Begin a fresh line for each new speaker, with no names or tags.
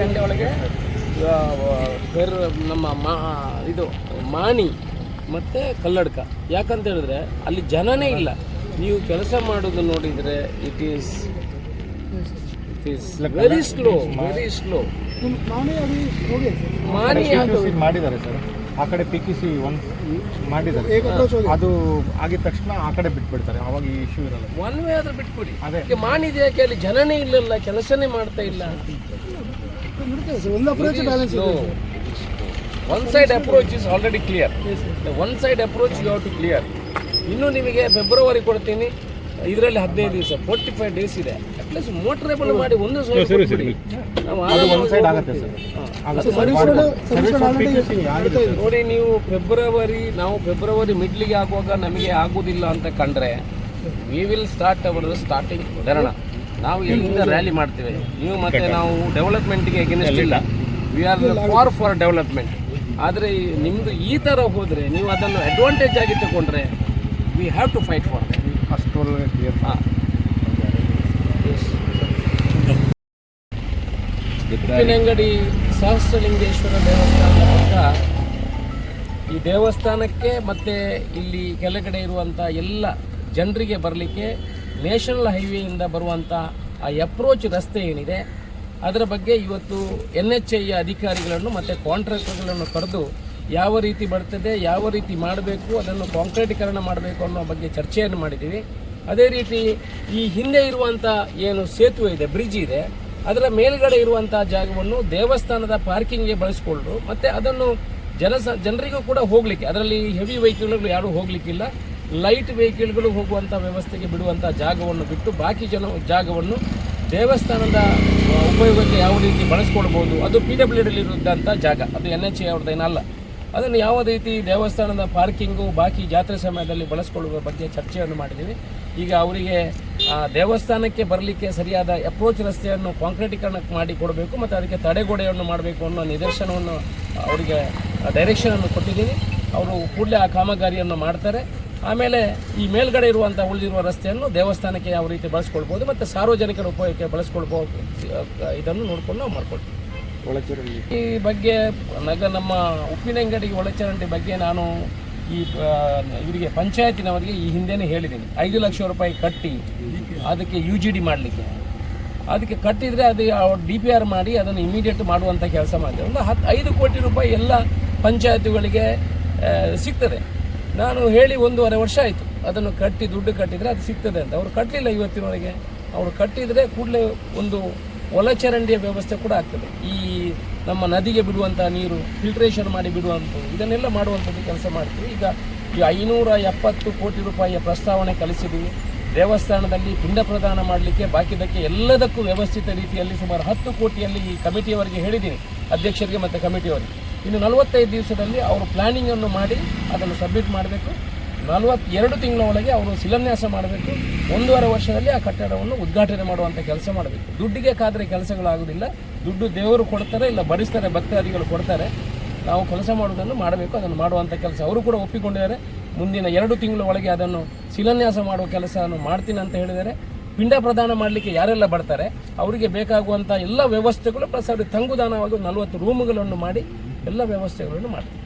ಗಂಟೆ ಒಳಗೆ. ಬೇರೆ ನಮ್ಮ ಮಾ ಇದು ಮಾಣಿ ಮತ್ತು ಕಲ್ಲಡ್ಕ. ಯಾಕಂತ ಹೇಳಿದ್ರೆ ಅಲ್ಲಿ ಜನನೇ ಇಲ್ಲ. ನೀವು ಕೆಲಸ ಮಾಡೋದು ನೋಡಿದರೆ it is it is very slow very slow
PQC ಮಾಡಿದ್ದಾರೆ ಸರ್. ಆ ಕಡೆ ಪಿ ಸಿ ಒನ್ ಮಾಡಿದ್ದಾರೆ? ಅದು ಆಗಿದ ತಕ್ಷಣ ಆ ಕಡೆ ಬಿಟ್ಬಿಡ್ತಾರೆ. ಅವಾಗ ಈ ಇಶ್ಯೂ ಇರಲ್ಲ.
ಒನ್ ವೇ ಆದ್ರೂ ಬಿಟ್ಬಿಡಿ.
ಅದೇ.
ಮಾನಿದೆ ಯಾಕೆ? ಅಲ್ಲಿ ಜನನೇ ಇಲ್ಲಲ್ಲ ಕೆಲಸನೇ ಮಾಡ್ತಾ ಇಲ್ಲ.
ಸರ್ ಒಂದು ಅಪ್ರೋಚ್ ಬ್ಯಾಲೆನ್ಸ್ ಇದೆ
one side approach is already clear one side approach you have to clear ಇನ್ನು ನಿಮಗೆ ಫೆಬ್ರವರಿ ಕೊಡ್ತೀನಿ. ಇದರಲ್ಲಿ ಹದಿನೈದು ದಿವಸ ಫೋರ್ಟಿ ಫೈವ್ ಡೇಸ್ ಇದೆ ಅಟ್ಲೀಸ್ಟ್ ಮೋಟ್ರೇಬಲ್ ಮಾಡಿ ಒಂದು ನೋಡಿ ನೀವು ಫೆಬ್ರವರಿ ನಾವು ಫೆಬ್ರವರಿ ಮಿಡ್ಲಿಗೆ ಆಗುವಾಗ ನಮಗೆ ಆಗುವುದಿಲ್ಲ ಅಂತ ಕಂಡ್ರೆ we will start our starting ಧರಣ ನಾವು ಇಲ್ಲಿಂದ ರ್ಯಾಲಿ ಮಾಡ್ತೇವೆ? ನೀವು ಮತ್ತೆ ನಾವು ಡೆವಲಪ್ಮೆಂಟ್ಗೆ ಎಗೇನೆಸ್ಟ್ ಇಲ್ಲ. We are for for development ಆದರೆ ನಿಮ್ಮದು ಈ ಥರ ಹೋದರೆ ನೀವು ಅದನ್ನು ಅಡ್ವಾಂಟೇಜ್ ಆಗಿ ತಗೊಂಡ್ರೆ we have to fight for
first ಅಂಗಡಿ
ಹಾಂ. ಸಹಸ್ರಲಿಂಗೇಶ್ವರ ದೇವಸ್ಥಾನ ಪಕ್ಕ ಈ ದೇವಸ್ಥಾನಕ್ಕೆ ಮತ್ತು ಇಲ್ಲಿ ಕೆಳಗಡೆ ಇರುವಂಥ ಎಲ್ಲ ಜನರಿಗೆ ಬರಲಿಕ್ಕೆ ನ್ಯಾಷನಲ್ ಹೈವೇಯಿಂದ ಬರುವಂಥ ಆ ಅಪ್ರೋಚ್ ರಸ್ತೆ ಏನಿದೆ, ಅದರ ಬಗ್ಗೆ ಇವತ್ತು ಎನ್ ಎಚ್ ಐ ಅಧಿಕಾರಿಗಳನ್ನು ಮತ್ತು ಕಾಂಟ್ರಾಕ್ಟರ್ಗಳನ್ನು ಕರೆದು ಯಾವ ರೀತಿ ಬರ್ತದೆ, ಯಾವ ರೀತಿ ಮಾಡಬೇಕು, ಅದನ್ನು ಕಾಂಕ್ರೀಟೀಕರಣ ಮಾಡಬೇಕು ಅನ್ನೋ ಬಗ್ಗೆ ಚರ್ಚೆಯನ್ನು ಮಾಡಿದ್ದೀವಿ. ಅದೇ ರೀತಿ ಈ ಹಿಂದೆ ಇರುವಂಥ ಏನು ಸೇತುವೆ ಇದೆ, ಬ್ರಿಡ್ಜ್ ಇದೆ, ಅದರ ಮೇಲ್ಗಡೆ ಇರುವಂಥ ಜಾಗವನ್ನು ದೇವಸ್ಥಾನದ ಪಾರ್ಕಿಂಗ್ಗೆ ಬಳಸಿಕೊಂಡು ಮತ್ತೆ ಅದನ್ನು ಜನಸ, ಜನರಿಗೂ ಕೂಡ ಹೋಗಲಿಕ್ಕೆ, ಅದರಲ್ಲಿ ಹೆವಿ ವೆಹಿಕಲ್ಗಳು ಯಾರೂ ಹೋಗಲಿಕ್ಕಿಲ್ಲ. ಲೈಟ್ ವೆಹಿಕಲ್ಗಳು ಹೋಗುವಂಥ ವ್ಯವಸ್ಥೆಗೆ ಬಿಡುವಂಥ ಜಾಗವನ್ನು ಬಿಟ್ಟು ಬಾಕಿ ಜನ ಜಾಗವನ್ನು ದೇವಸ್ಥಾನದ ಉಪಯೋಗಕ್ಕೆ ಯಾವ ರೀತಿ ಬಳಸ್ಕೊಳ್ಬೋದು, ಅದು ಪಿ ಡಬ್ಲ್ಯೂ ಡಿಲಿರುವಂಥ ಜಾಗ, ಅದು ಎನ್ ಎಚ್ ಎ ಅವ್ರದ್ದೇನಲ್ಲ ಅದನ್ನು ಯಾವ ರೀತಿ ದೇವಸ್ಥಾನದ ಪಾರ್ಕಿಂಗು, ಬಾಕಿ ಜಾತ್ರೆ ಸಮಯದಲ್ಲಿ ಬಳಸ್ಕೊಳ್ಳುವ ಬಗ್ಗೆ ಚರ್ಚೆಯನ್ನು ಮಾಡಿದ್ದೀವಿ. ಈಗ ಅವರಿಗೆ ದೇವಸ್ಥಾನಕ್ಕೆ ಬರಲಿಕ್ಕೆ ಸರಿಯಾದ ಅಪ್ರೋಚ್ ರಸ್ತೆಯನ್ನು ಕಾಂಕ್ರೀಟೀಕರಣಕ್ಕೆ ಮಾಡಿ ಕೊಡಬೇಕು ಮತ್ತು ಅದಕ್ಕೆ ತಡೆಗೋಡೆಯನ್ನು ಮಾಡಬೇಕು ಅನ್ನೋ ನಿದರ್ಶನವನ್ನು ಅವರಿಗೆ ಡೈರೆಕ್ಷನನ್ನು ಕೊಟ್ಟಿದ್ದೀನಿ ಅವರು ಕೂಡಲೇ ಆ ಕಾಮಗಾರಿಯನ್ನು ಮಾಡ್ತಾರೆ. ಆಮೇಲೆ ಈ ಮೇಲ್ಗಡೆ ಇರುವಂಥ ಉಳಿದಿರುವ ರಸ್ತೆಯನ್ನು ದೇವಸ್ಥಾನಕ್ಕೆ ಯಾವ ರೀತಿ ಬಳಸ್ಕೊಳ್ಬೋದು ಮತ್ತು ಸಾರ್ವಜನಿಕರ ಉಪಯೋಗಕ್ಕೆ ಬಳಸ್ಕೊಳ್ಬೋದು ಇದನ್ನು ನೋಡಿಕೊಂಡು ನಾವು ಮಾಡ್ಕೊಳ್ತೀವಿ. ಈ ಬಗ್ಗೆ ನಗ ನಮ್ಮ ಉಪ್ಪಿನಂಗಡಿ ಒಳಚರಂಡಿ ಬಗ್ಗೆ ನಾನು ಈ ಇವರಿಗೆ ಪಂಚಾಯತಿನವರಿಗೆ ಈ ಹಿಂದೆನೇ ಹೇಳಿದ್ದೀನಿ. ಐದು ಲಕ್ಷ ರೂಪಾಯಿ ಕಟ್ಟಿ ಅದಕ್ಕೆ ಯು ಜಿ ಡಿ ಮಾಡಲಿಕ್ಕೆ. ಅದಕ್ಕೆ ಕಟ್ಟಿದರೆ ಅದು ಡಿ ಪಿ ಆರ್ ಮಾಡಿ ಅದನ್ನು ಇಮಿಡಿಯೇಟ್ ಮಾಡುವಂಥ ಕೆಲಸ ಮಾಡಿದೆ ಒಂದು ಹತ್ತು ಐದು ಕೋಟಿ ರೂಪಾಯಿ ಎಲ್ಲ ಪಂಚಾಯತಿಗಳಿಗೆ ಸಿಗ್ತದೆ. ನಾನು ಹೇಳಿ ಒಂದೂವರೆ ವರ್ಷ ಆಯಿತು. ಅದನ್ನು ಕಟ್ಟಿ ದುಡ್ಡು ಕಟ್ಟಿದರೆ ಅದು ಸಿಗ್ತದೆ ಅಂತ. ಅವರು ಕಟ್ಟಲಿಲ್ಲ ಇವತ್ತಿನವರೆಗೆ ಅವರು ಕಟ್ಟಿದರೆ ಕೂಡಲೇ ಒಂದು ಒಳಚರಂಡಿಯ ವ್ಯವಸ್ಥೆ ಕೂಡ ಆಗ್ತದೆ. ಈ ನಮ್ಮ ನದಿಗೆ ಬಿಡುವಂಥ ನೀರು ಫಿಲ್ಟ್ರೇಷನ್ ಮಾಡಿ ಬಿಡುವಂಥದ್ದು, ಇದನ್ನೆಲ್ಲ ಮಾಡುವಂಥದ್ದು ಕೆಲಸ ಮಾಡ್ತೀವಿ. ಈಗ ಈ ಐನೂರ ಎಪ್ಪತ್ತು ಕೋಟಿ ರೂಪಾಯಿಯ ಪ್ರಸ್ತಾವನೆ ಕಲಿಸಿದ್ದೀವಿ. ದೇವಸ್ಥಾನದಲ್ಲಿ ಪಿಂಡ ಪ್ರದಾನ ಮಾಡಲಿಕ್ಕೆ ಬಾಕಿದಕ್ಕೆ ಎಲ್ಲದಕ್ಕೂ ವ್ಯವಸ್ಥಿತ ರೀತಿಯಲ್ಲಿ ಸುಮಾರು ಹತ್ತು ಕೋಟಿಯಲ್ಲಿ ಈ ಕಮಿಟಿಯವರಿಗೆ ಹೇಳಿದ್ದೀನಿ. ಅಧ್ಯಕ್ಷರಿಗೆ ಮತ್ತು ಕಮಿಟಿಯವರಿಗೆ. ಇನ್ನು ನಲವತ್ತೈದು ದಿವಸದಲ್ಲಿ ಅವರು ಪ್ಲಾನಿಂಗನ್ನು ಮಾಡಿ ಅದನ್ನು ಸಬ್ಮಿಟ್ ಮಾಡಬೇಕು. ನಲವತ್ತೆರಡು ತಿಂಗಳ ಒಳಗೆ ಅವರು ಶಿಲಾನ್ಯಾಸ ಮಾಡಬೇಕು. ಒಂದೂವರೆ ವರ್ಷದಲ್ಲಿ ಆ ಕಟ್ಟಡವನ್ನು ಉದ್ಘಾಟನೆ ಮಾಡುವಂಥ ಕೆಲಸ ಮಾಡಬೇಕು. ದುಡ್ಡಿಗೆ ಕಾದರೆ ಕೆಲಸಗಳಾಗೋದಿಲ್ಲ ದುಡ್ಡು ದೇವರು ಕೊಡ್ತಾರೆ, ಇಲ್ಲ ಭರಿಸ್ತಾರೆ, ಭಕ್ತಾದಿಗಳು ಕೊಡ್ತಾರೆ. ನಾವು ಕೆಲಸ ಮಾಡುವುದನ್ನು ಮಾಡಬೇಕು, ಅದನ್ನು ಮಾಡುವಂಥ ಕೆಲಸ ಅವರು ಕೂಡ ಒಪ್ಪಿಕೊಂಡಿದ್ದಾರೆ. ಮುಂದಿನ ಎರಡು ತಿಂಗಳ ಒಳಗೆ ಅದನ್ನು ಶಿಲಾನ್ಯಾಸ ಮಾಡುವ ಕೆಲಸವನ್ನು ಮಾಡ್ತೀನಿ ಅಂತ ಹೇಳಿದ್ದಾರೆ. ಪಿಂಡ ಪ್ರದಾನ ಮಾಡಲಿಕ್ಕೆ ಯಾರೆಲ್ಲ ಬರ್ತಾರೆ? ಅವರಿಗೆ ಬೇಕಾಗುವಂಥ ಎಲ್ಲ ವ್ಯವಸ್ಥೆಗಳು ಪ್ಲಸ್ ಅವರಿಗೆ ತಂಗುದಾನವಾಗಿ ನಲವತ್ತು ರೂಮುಗಳನ್ನು ಮಾಡಿ ಎಲ್ಲ ವ್ಯವಸ್ಥೆಗಳನ್ನು ಮಾಡ್ತೀವಿ.